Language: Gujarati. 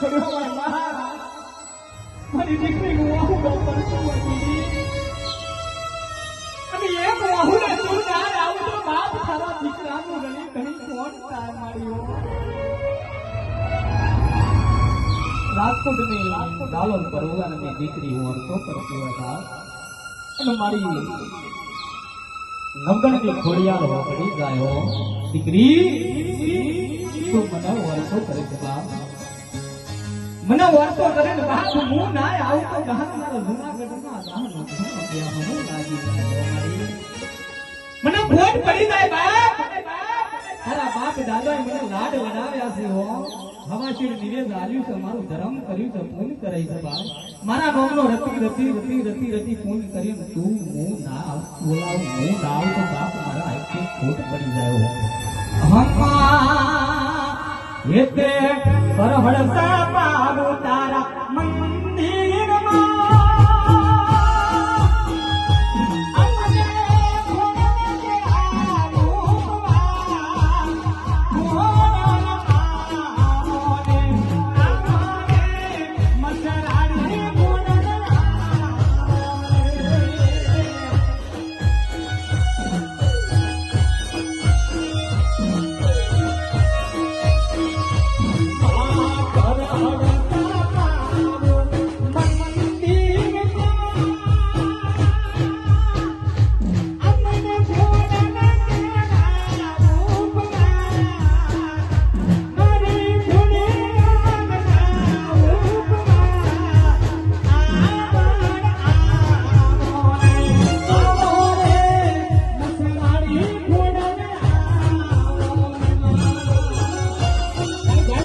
કર્યો મારા મા. હતી અને એક વાહુડે તું હતા અને મારી નવગણની ખોડિયાર હોકડી ગાયો દીકરી તું મને વરસો કરે બાપ મને વરસો કરે ને બાપ હું ના આવું તો બહાર મારા જૂનાગઢમાં મને ભોજ પડી જાય બાપ તારા બાપ દાદા મને લાડ વડાવ્યા છે, હો. હવાશીર નિવેદ આલ્યું છે, મારું ધર્મ કર્યું છે, પૂન કરે છે બાપ મારા નોમનો રતી રતી રતી રતી, રતિ પૂન કરીને તું હું ના આવ, બોલાવ, હું ના આવું તો બાપ મારા આઈથી ખોટ પડી જાય, હો. હમ્મા એતે પરહળસા પાવું તારા મંગળ